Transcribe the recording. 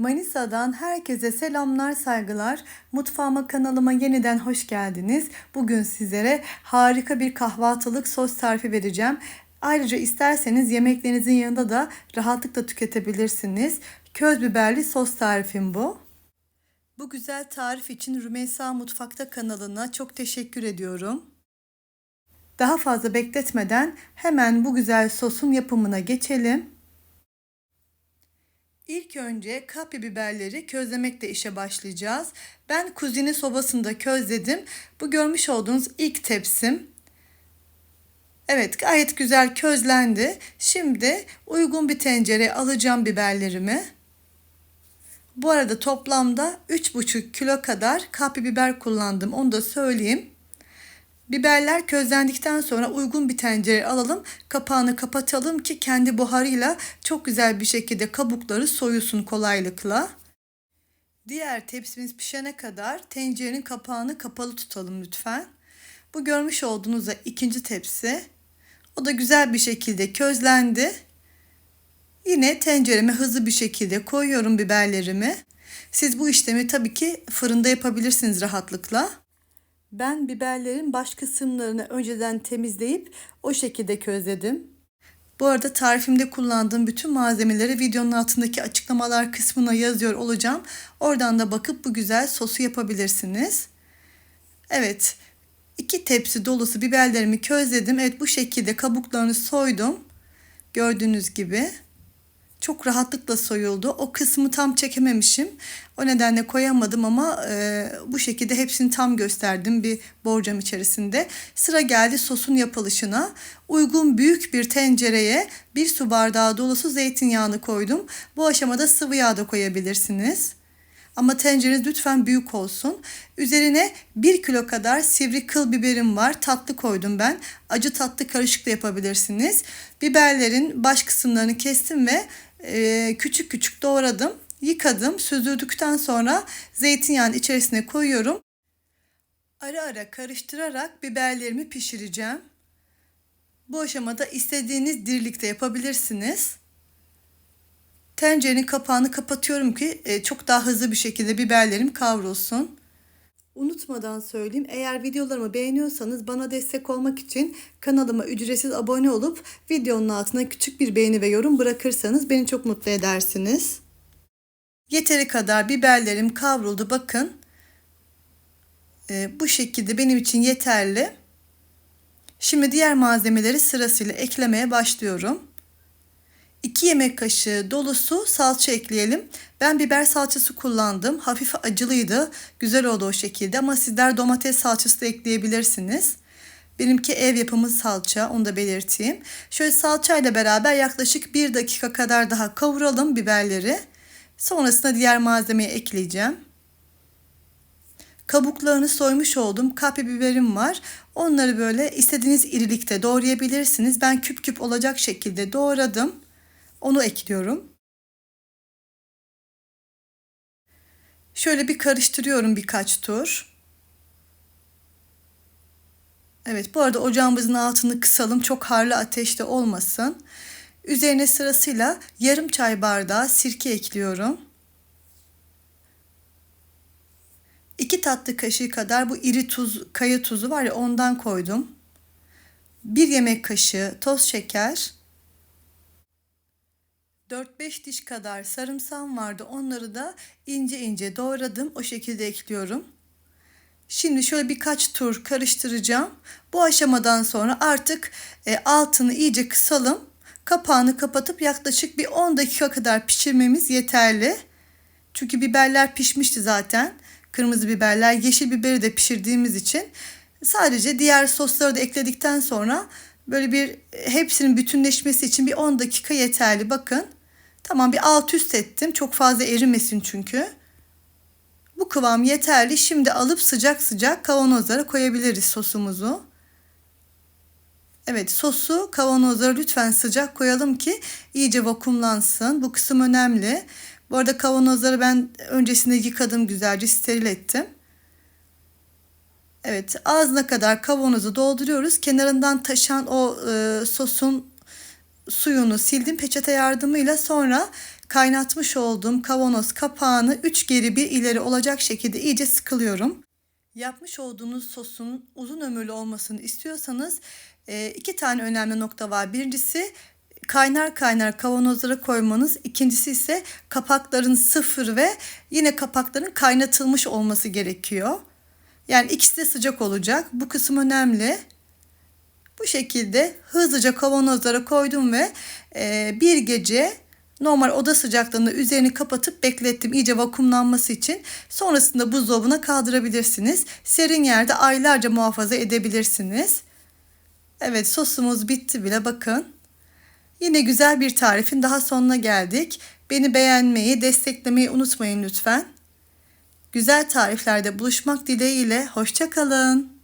Manisa'dan herkese selamlar, saygılar. Mutfağıma kanalıma yeniden hoş geldiniz. Bugün sizlere harika bir kahvaltılık sos tarifi vereceğim. Ayrıca isterseniz yemeklerinizin yanında da rahatlıkla tüketebilirsiniz. Köz biberli sos tarifim bu. Bu güzel tarif için Rümeysa Mutfakta kanalına çok teşekkür ediyorum. Daha fazla bekletmeden hemen bu güzel sosun yapımına geçelim. İlk önce kapya biberleri közlemekle işe başlayacağız. Ben kuzine sobasında közledim. Bu görmüş olduğunuz ilk tepsim. Evet gayet güzel közlendi. Şimdi uygun bir tencereye alacağım biberlerimi. Bu arada toplamda 3,5 kilo kadar kapya biber kullandım. Onu da söyleyeyim. Biberler közlendikten sonra uygun bir tencereye alalım. Kapağını kapatalım ki kendi buharıyla çok güzel bir şekilde kabukları soyulsun kolaylıkla. Diğer tepsimiz pişene kadar tencerenin kapağını kapalı tutalım lütfen. Bu görmüş olduğunuz da ikinci tepsi. O da güzel bir şekilde közlendi. Yine tencereme hızlı bir şekilde koyuyorum biberlerimi. Siz bu işlemi tabii ki fırında yapabilirsiniz rahatlıkla. Ben biberlerin baş kısımlarını önceden temizleyip o şekilde közledim. Bu arada tarifimde kullandığım bütün malzemeleri videonun altındaki açıklamalar kısmına yazıyor olacağım. Oradan da bakıp bu güzel sosu yapabilirsiniz. Evet, iki tepsi dolusu biberlerimi közledim. Evet bu şekilde kabuklarını soydum. Gördüğünüz gibi çok rahatlıkla soyuldu. O kısmı tam çekememişim. O nedenle koyamadım ama e, bu şekilde hepsini tam gösterdim bir borcam içerisinde. Sıra geldi sosun yapılışına. Uygun büyük bir tencereye bir su bardağı dolusu zeytinyağını koydum. Bu aşamada sıvı yağ da koyabilirsiniz. Ama tencereniz lütfen büyük olsun. Üzerine 1 kilo kadar sivri kıl biberim var. Tatlı koydum ben. Acı tatlı karışık da yapabilirsiniz. Biberlerin baş kısımlarını kestim ve e, küçük küçük doğradım. Yıkadım. Süzdürdükten sonra zeytinyağının içerisine koyuyorum. Ara ara karıştırarak biberlerimi pişireceğim. Bu aşamada istediğiniz dirilikte yapabilirsiniz. Tencerenin kapağını kapatıyorum ki e, çok daha hızlı bir şekilde biberlerim kavrulsun. Unutmadan söyleyeyim eğer videolarımı beğeniyorsanız bana destek olmak için kanalıma ücretsiz abone olup videonun altına küçük bir beğeni ve yorum bırakırsanız beni çok mutlu edersiniz. Yeteri kadar biberlerim kavruldu bakın. Ee, bu şekilde benim için yeterli. Şimdi diğer malzemeleri sırasıyla eklemeye başlıyorum. 2 yemek kaşığı dolusu salça ekleyelim. Ben biber salçası kullandım. Hafif acılıydı. Güzel oldu o şekilde ama sizler domates salçası da ekleyebilirsiniz. Benimki ev yapımı salça onu da belirteyim. Şöyle salçayla beraber yaklaşık 1 dakika kadar daha kavuralım biberleri. Sonrasında diğer malzemeyi ekleyeceğim. Kabuklarını soymuş oldum. Kapya biberim var. Onları böyle istediğiniz irilikte doğrayabilirsiniz. Ben küp küp olacak şekilde doğradım. Onu ekliyorum. Şöyle bir karıştırıyorum birkaç tur. Evet bu arada ocağımızın altını kısalım. Çok harlı ateşte olmasın. Üzerine sırasıyla yarım çay bardağı sirke ekliyorum. 2 tatlı kaşığı kadar bu iri tuz, kaya tuzu var ya ondan koydum. 1 yemek kaşığı toz şeker. 4-5 diş kadar sarımsağım vardı. Onları da ince ince doğradım. O şekilde ekliyorum. Şimdi şöyle birkaç tur karıştıracağım. Bu aşamadan sonra artık e, altını iyice kısalım. Kapağını kapatıp yaklaşık bir 10 dakika kadar pişirmemiz yeterli. Çünkü biberler pişmişti zaten. Kırmızı biberler, yeşil biberi de pişirdiğimiz için sadece diğer sosları da ekledikten sonra böyle bir hepsinin bütünleşmesi için bir 10 dakika yeterli. Bakın. Tamam bir alt üst ettim. Çok fazla erimesin çünkü. Bu kıvam yeterli. Şimdi alıp sıcak sıcak kavanozlara koyabiliriz sosumuzu. Evet sosu kavanozlara lütfen sıcak koyalım ki iyice vakumlansın. Bu kısım önemli. Bu arada kavanozları ben öncesinde yıkadım güzelce steril ettim. Evet ağzına kadar kavanozu dolduruyoruz. Kenarından taşan o e, sosun suyunu sildim peçete yardımıyla sonra kaynatmış olduğum kavanoz kapağını 3 geri bir ileri olacak şekilde iyice sıkılıyorum. Yapmış olduğunuz sosun uzun ömürlü olmasını istiyorsanız e, iki tane önemli nokta var. Birincisi kaynar kaynar kavanozlara koymanız. İkincisi ise kapakların sıfır ve yine kapakların kaynatılmış olması gerekiyor. Yani ikisi de sıcak olacak. Bu kısım önemli. Bu şekilde hızlıca kavanozlara koydum ve e, bir gece normal oda sıcaklığında üzerini kapatıp beklettim iyice vakumlanması için. Sonrasında buzdolabına kaldırabilirsiniz. Serin yerde aylarca muhafaza edebilirsiniz. Evet sosumuz bitti bile bakın. Yine güzel bir tarifin daha sonuna geldik. Beni beğenmeyi, desteklemeyi unutmayın lütfen. Güzel tariflerde buluşmak dileğiyle hoşçakalın.